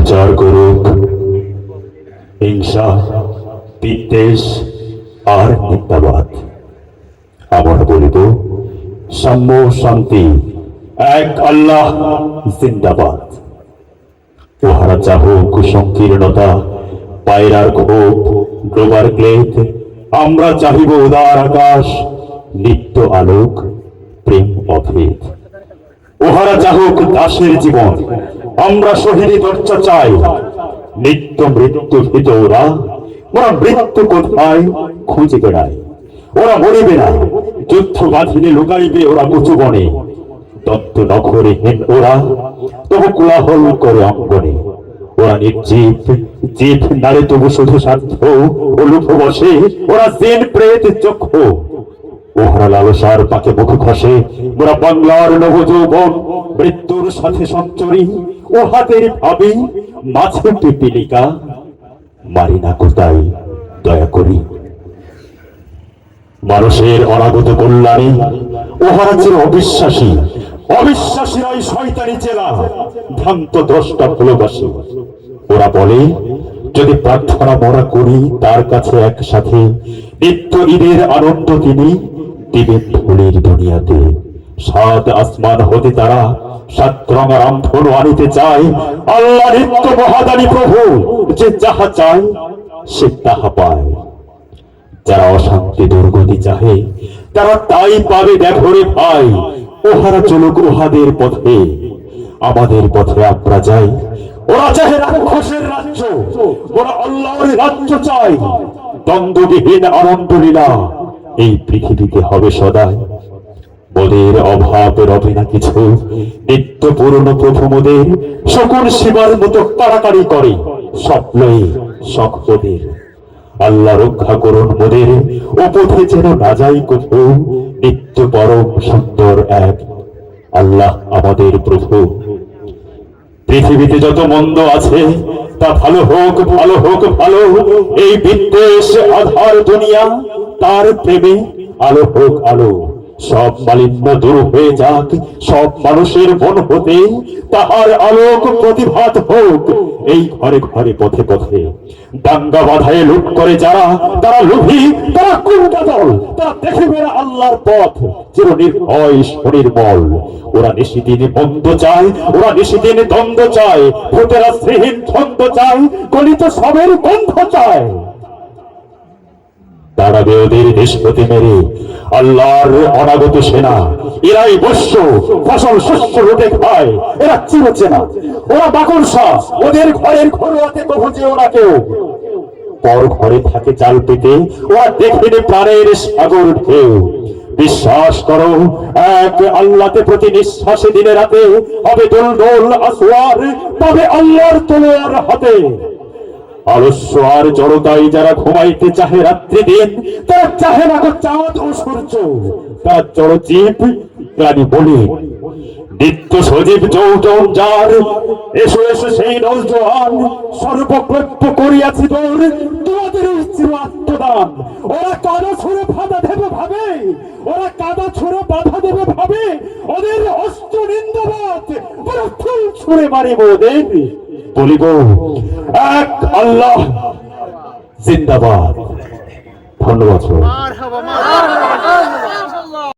প্রচার করুক। হিংসা, বিদ্বেষ আর মিথ্যাবাদ আমরা বলিব সাম্য শান্তি এক আল্লাহ জিন্দাবাদ। উহারা চাহুক সংকীর্ণতা, পায়রার ক্ষোভ, ডোবার ক্লেদ, আমরা চাহিব উদার আকাশ, নিত্য আলোক, প্রেম অভেদ। উহারা চাহুক দাসের জীবন আমরা শহীদ চর্চা চাই। নিত্য মৃত্যু ভীত ওরা ওরা মৃত্যু কোথায় খুঁজে বেড়ায়। ওরা মরিবে না যুদ্ধ বাঁধিলে লুকাইবে ওরা উঁচু বনে। দত্ত নখরে হেন ওরা, তবু কোলাহল করে অঙ্গনে। ওরা নির্জীব, জীব নারে তবু শুধু স্বার্থ ও লুপ বসে। ওরা জেন, প্রেত, চক্ষু। ওহারা লালসার পাকে মুখ ওরা বাংলার মৃত্যুর সাথে সঞ্চরী ও হাতের ভাবি মাছে পিপিলিকা। মারি না কোথায়, দয়া করি। মানুষের অনাগত কল্যাণে ওহারা ছিল অবিশ্বাসী। অবিশ্বাসী অবিশ্বাসীরাই শয়তানি চেলা, ভ্রান্ত দ্রষ্টা ভালোবাসি ওরা বলে, যদি প্রার্থনা মরা করি, তার কাছে একসাথে নিত্য ঈদের আনন্দ তিনি দিবেন ফুলের দুনিয়াতে। সাত আসমান হতে তারা সাত রঙা রামধনু আনিতে চায়। আল্লাহ নিত্য মহাদানী প্রভু, যে যাহা চায়, সে তাহা পায়। যারা অশান্তি দুর্গতি চাহে, তারা তাই পাবে দেখো রে ভাই ওহারা চলুক উহাদের পথে। আমাদের পথে আমরা যাই। ওরা চাহে রাক্ষসের রাজ্য। ওরা আল্লাহর রাজ্য চাই দ্বন্দ্ববিহীন আনন্দ লীলা এই পৃথিবীতে হবে সদাই। মোদের অভাব রবে না কিছু। নিত্য পুরনো প্রভু মোদের সকল সীমার মতো কাড়াকাড়ি করে স্বপ্নই শখদের আল্লাহ রক্ষা করুন মোদের, ও পথে যেন না যাই কোথাও নিত্য পরম সুন্দর এক আল্লাহ আমাদের প্রভু। পৃথিবীতে যত মন্দ আছে, তা ভালো হোক ভালো হোক, ভালো এই বিদ্বেষ, আধার দুনিয়া, তার প্রেমে আলো হোক আলো। সব মালিন্য দূর হয়ে যাক, সব মানুষের মন হতে তাহার আলোক প্রতিভাত হোক। এই ঘরে ঘরে, পথে পথে দাঙ্গা বাধায় লুট করে যারা, তারা লোভী, তারা কুন্ডা দল তারা দেখে না আল্লাহর পথ। চির নির্ভয় শরীরমল ওরা নিশিদিনে বন্ধ চায়, ওরা নিশিদিনে দ্বন্দ্ব চায়। ভূতেরা শ্রীহীন ছন্দ চায়, গলিত সবের বন্ধ চায়। দাঁড়াবে ওদের নিষ্পতি মেরে। আল্লাহর অনাগত সেনা, এরাই বস্য ফসল, শস্য লুটে খায়, এরা চিরচেনা। ওরা বাকরসা, ওদের ঘরের ঘরোয়াতে কভু যেও না কেউ। পর ঘরে থাকে চাল পেতে, ওরা দেখেনি প্রাণের সাগর ঢেউ। বিশ্বাস করো, এক আল্লাহতে প্রতি নিঃশ্বাসে দিনে রাতে হবে দোল দোল আসোয়ার তবে আল্লাহর তলোয়ার হাতে। আলস্য আর জড়তাই যারা ঘুমাইতে চাহে রাত্রি দিন, তারা চাহে না চাঁদ ও সূর্য। তার প্রাণী নিত্য সজীব যার, এসো এসো সেই সর্বপ্রত্য করিয়াছি তোর, তোমাদের আত্মদান। ওরা কাদা ছুড়ে বাধা দেবে ভাবে, ওরা কাদা ছুড়ে বাধা দেবে ভাবে, ওদের অস্ত্র নিন্দাবাদ ওরা ফুল ছুড়ে মারিব ওদের বলিব এক আল্লাহ জিন্দাবাদ। ধন্যবাদ